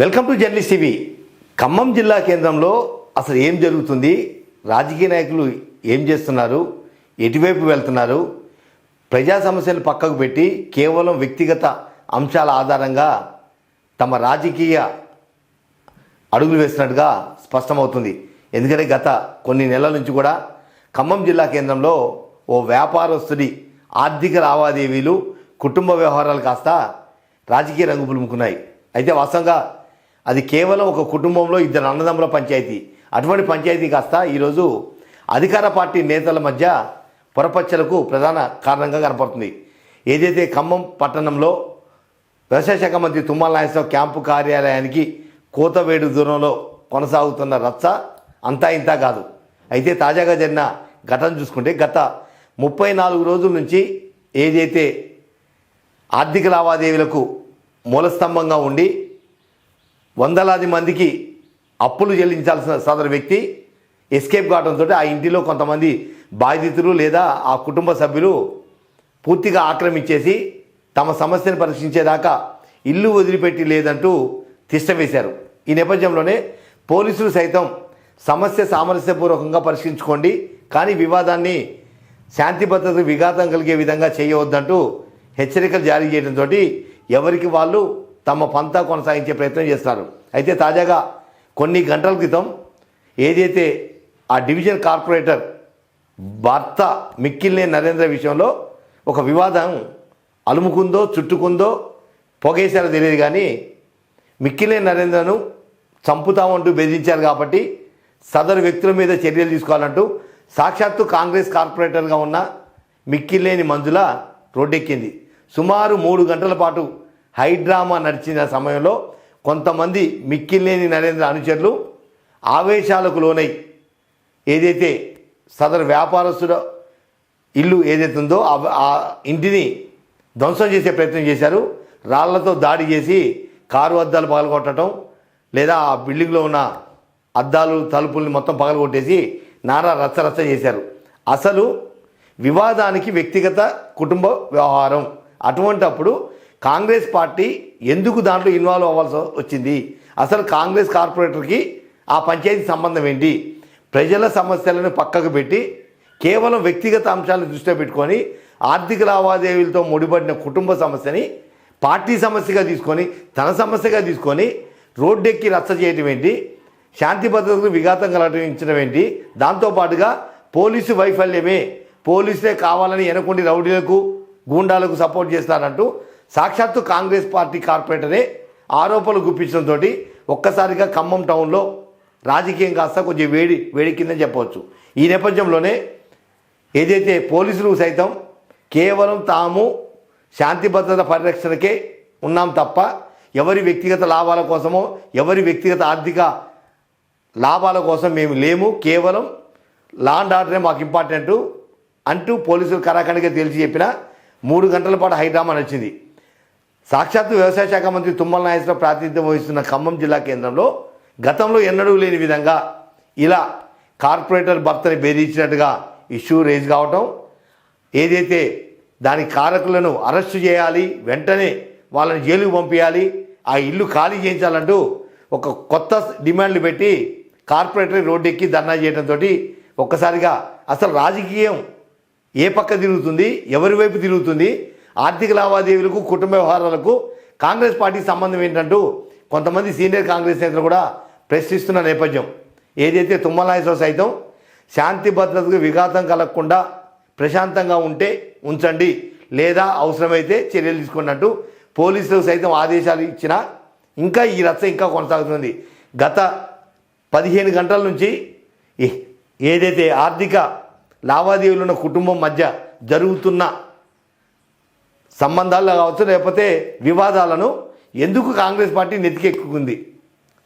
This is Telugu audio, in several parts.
Welcome to journalist TV. Khammam జిల్లా కేంద్రంలో అసలు ఏం జరుగుతుంది? రాజకీయ నాయకులు ఏం చేస్తున్నారు? ఎటువైపు వెళ్తున్నారు? ప్రజా సమస్యలు పక్కకు పెట్టి కేవలం వ్యక్తిగత అంశాల ఆధారంగా తమ రాజకీయ అడుగులు వేస్తున్నట్టుగా స్పష్టమవుతుంది. ఎందుకంటే గత కొన్ని నెలల నుంచి కూడా ఖమ్మం జిల్లా కేంద్రంలో ఓ వ్యాపారస్తుడి ఆర్థిక లావాదేవీలు కుటుంబ వ్యవహారాలు కాస్త రాజకీయ రంగు పులుముకున్నాయి అయితే వాస్తవంగా అది కేవలం ఒక కుటుంబంలో ఇద్దరు అన్నదమ్ముల పంచాయతీ. అటువంటి పంచాయతీ కాస్త ఈరోజు అధికార పార్టీ నేతల మధ్య పొరపచ్చలకు ప్రధాన కారణంగా కనపడుతుంది. ఏదైతే ఖమ్మం పట్టణంలో వ్యవసాయ శాఖ మంత్రి తుమ్మల నాగేశ్వరరావు క్యాంపు కార్యాలయానికి కోతవేడు దూరంలో కొనసాగుతున్న రచ్చ అంతా ఇంత కాదు. అయితే తాజాగా జరిగిన ఘటన చూసుకుంటే గత ముప్పై నాలుగు రోజుల నుంచి ఏదైతే ఆర్థిక లావాదేవీలకు మూలస్తంభంగా ఉండి వందలాది మందికి అప్పులు చెల్లించాల్సిన సదరు వ్యక్తి ఎస్కేప్ కావడంతో ఆ ఇంటిలో కొంతమంది బాధితులు లేదా ఆ కుటుంబ సభ్యులు పూర్తిగా ఆక్రమించేసి తమ సమస్యను పరిశీలించేదాకా ఇల్లు వదిలిపెట్టి లేదంటూ తిష్టవేశారు ఈ నేపథ్యంలోనే పోలీసులు సైతం సమస్య సామరస్యపూర్వకంగా పరిష్కరించుకోండి కానీ వివాదాన్ని శాంతి భద్రతకు విఘాతం కలిగే విధంగా చేయవద్దంటూ హెచ్చరికలు జారీ చేయడంతో ఎవరికి వాళ్ళు తమ పంతా కొనసాగించే ప్రయత్నం చేస్తారు. అయితే తాజాగా కొన్ని గంటల క్రితం ఏదైతే ఆ డివిజన్ కార్పొరేటర్ భర్త మిక్కిల్నే నరేంద్ర విషయంలో ఒక వివాదం అలుముకుందో చుట్టుకుందో పొగేశారో తెలియదు కానీ మిక్కిలే నరేంద్రను చంపుతామంటూ బెదిరించారు కాబట్టి సదరు వ్యక్తుల మీద చర్యలు తీసుకోవాలంటూ సాక్షాత్తు కాంగ్రెస్ కార్పొరేటర్గా ఉన్న మిక్కిలేని మంజుల రోడ్డెక్కింది. సుమారు మూడు గంటల పాటు హైడ్రామా నడిచిన సమయంలో కొంతమంది మిక్కిలేని నరేంద్ర అనుచరులు ఆవేశాలకు లోనై ఏదైతే సదరు వ్యాపారస్తుల ఇల్లు ఏదైతే ఉందో ఆ- ఇంటిని ధ్వంసం చేసే ప్రయత్నం చేశారు. రాళ్ళతో దాడి చేసి కారు అద్దాలు పగలగొట్టడం లేదా ఆ బిల్డింగ్లో ఉన్న అద్దాలు తలుపుల్ని మొత్తం పగలగొట్టేసి నారా రచ్చ రచ్చ చేశారు. అసలు వివాదానికి వ్యక్తిగత కుటుంబ వ్యవహారం అటువంటప్పుడు కాంగ్రెస్ పార్టీ ఎందుకు దాంట్లో ఇన్వాల్వ్ అవ్వాల్సి వచ్చింది? అసలు కాంగ్రెస్ కార్పొరేటర్కి ఆ పంచాయతీ సంబంధం ఏంటి? ప్రజల సమస్యలను పక్కకు పెట్టి కేవలం వ్యక్తిగత అంశాలను దృష్టిలో పెట్టుకొని ఆర్థిక లావాదేవీలతో ముడిపడిన కుటుంబ సమస్యని పార్టీ సమస్యగా తీసుకొని తన సమస్యగా తీసుకొని రోడ్డెక్కి రచ్చ చేయటం ఏంటి? శాంతి భద్రతకు విఘాతం కలగించడం ఏంటి? దాంతోపాటుగా పోలీసు వైఫల్యమే. పోలీసులే కావాలని ఎనకుండి రౌడీలకు గూండాలకు సపోర్ట్ చేస్తారంటూ సాక్షాత్తు కాంగ్రెస్ పార్టీ కార్పొరేటరే ఆరోపణలు గుప్పించడంతో ఒక్కసారిగా ఖమ్మం టౌన్లో రాజకీయం కాస్త కొంచెం వేడి వేడికిందని చెప్పవచ్చు. ఈ నేపథ్యంలోనే ఏదైతే పోలీసులు సైతం కేవలం తాము శాంతి భద్రత పరిరక్షణకే ఉన్నాం తప్ప ఎవరి వ్యక్తిగత లాభాల కోసమో ఎవరి వ్యక్తిగత ఆర్థిక లాభాల కోసం మేము లేము. కేవలం లా అండ్ ఆర్డరే మాకు ఇంపార్టెంట్ అంటూ పోలీసులు కరాఖండిగా తేల్చి చెప్పిన మూడు గంటల పాటు హైడ్రామా నచ్చింది సాక్షాత్తు వ్యవసాయ శాఖ మంత్రి తుమ్మల నాగేశ్వరరావు ప్రాతినిధ్యం వహిస్తున్న ఖమ్మం జిల్లా కేంద్రంలో గతంలో ఎన్నడూ లేని విధంగా ఇలా కార్పొరేటర్ భర్తని బెదిరించినట్టుగా ఇష్యూ రేజ్ కావటం ఏదైతే దాని కారకులను అరెస్టు చేయాలి వెంటనే వాళ్ళని జైలుకు పంపించాలి ఆ ఇల్లు ఖాళీ చేయించాలంటూ ఒక కొత్త డిమాండ్లు పెట్టి కార్పొరేటర్ రోడ్డెక్కి ధర్నా చేయడంతో ఒక్కసారిగా అసలు రాజకీయం ఏ పక్క తిరుగుతుంది ఎవరి వైపు తిరుగుతుంది ఆర్థిక లావాదేవీలకు కుటుంబ వ్యవహారాలకు కాంగ్రెస్ పార్టీకి సంబంధం ఏంటంటూ కొంతమంది సీనియర్ కాంగ్రెస్ నేతలు కూడా ప్రశ్నిస్తున్న నేపథ్యం. ఏదైతే తుమ్మలాయసో సైతం శాంతి భద్రతకు విఘాతం కలగకుండా ప్రశాంతంగా ఉంటే ఉంచండి లేదా అవసరమైతే చర్యలు తీసుకున్నట్టు పోలీసులు సైతం ఆదేశాలు ఇచ్చినా ఇంకా ఈ రచ్చ ఇంకా కొనసాగుతుంది. గత పదిహేను గంటల నుంచి ఏదైతే ఆర్థిక లావాదేవీలు ఉన్న కుటుంబం మధ్య జరుగుతున్న సంబంధాల్లో కావచ్చు లేకపోతే వివాదాలను ఎందుకు కాంగ్రెస్ పార్టీ నెత్తికెక్కుకుంది?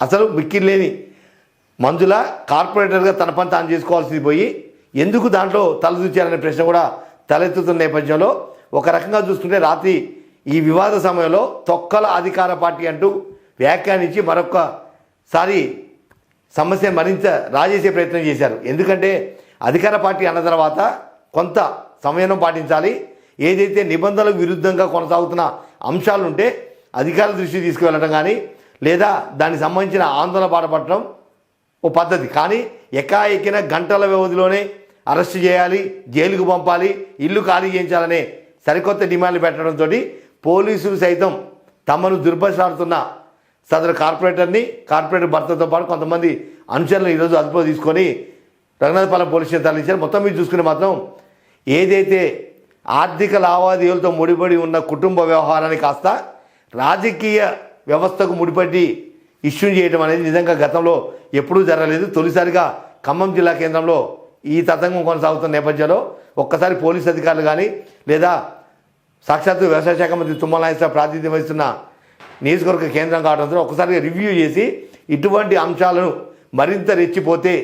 అసలు మిక్కిలేని మంజుల కార్పొరేటర్గా తన పని తాను చేసుకోవాల్సింది పోయి ఎందుకు దాంట్లో తలదూచారనే ప్రశ్న కూడా తలెత్తుతున్న నేపథ్యంలో ఒక రకంగా చూసుకుంటే రాత్రి ఈ వివాద సమయంలో తొక్కల అధికార పార్టీ అంటూ వ్యాఖ్యానించి మరొకసారి సమస్య మరింత రాజేసే ప్రయత్నం చేశారు. ఎందుకంటే అధికార పార్టీ అన్న తర్వాత కొంత సమయం పాటించాలి. ఏదైతే నిబంధనలకు విరుద్ధంగా కొనసాగుతున్న అంశాలుంటే అధికారుల దృష్టికి తీసుకువెళ్ళడం కానీ లేదా దానికి సంబంధించిన ఆందోళన బాటపడటం ఓ పద్ధతి. కానీ ఎకాఎక్కిన గంటల వ్యవధిలోనే అరెస్ట్ చేయాలి జైలుకు పంపాలి ఇల్లు ఖాళీ చేయించాలనే సరికొత్త డిమాండ్లు పెట్టడంతో పోలీసులు సైతం తమను దుర్భసాడుతున్న సదరు కార్పొరేటర్ని కార్పొరేటర్ భర్తతో పాటు కొంతమంది అనుచరులను ఈరోజు అదుపులో తీసుకొని రంగనాథపాలెం పోలీస్ స్టేషన్ తరలించారు. మొత్తం మీరు చూసుకుని మాత్రం ఏదైతే ఆర్థిక లావాదేవీలతో ముడిపడి ఉన్న కుటుంబ వ్యవహారాన్ని కాస్త రాజకీయ వ్యవస్థకు ముడిపడి ఇష్యూ చేయడం అనేది నిజంగా గతంలో ఎప్పుడూ జరగలేదు. తొలిసారిగా ఖమ్మం జిల్లా కేంద్రంలో ఈ తతంగం కొనసాగుతున్న నేపథ్యంలో ఒక్కసారి పోలీస్ అధికారులు కానీ లేదా సాక్షాత్తు వ్యవసాయ శాఖ మంత్రి తుమ్మల నాగేశ్వర ప్రాతినిధ్యం వహిస్తున్న నియోజకవర్గ కేంద్రం కావడంతో ఒకసారి రివ్యూ చేసి ఇటువంటి అంశాలను మరింత రెచ్చిపోతే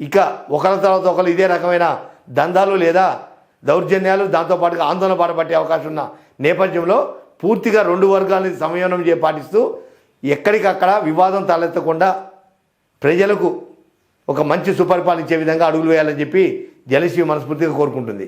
ఇక ఒకరి తర్వాత ఒకరు ఇదే రకమైన దందాలు లేదా దౌర్జన్యాలు దాంతోపాటుగా ఆందోళన బాటపట్టే అవకాశం ఉన్న నేపథ్యంలో పూర్తిగా రెండు వర్గాలని సమన్వయం చే పాటిస్తూ ఎక్కడికక్కడ వివాదం తలెత్తకుండా ప్రజలకు ఒక మంచి సుపరిపాలించే విధంగా అడుగులు వేయాలని చెప్పి జలశ్రీ మనస్ఫూర్తిగా కోరుకుంటుంది.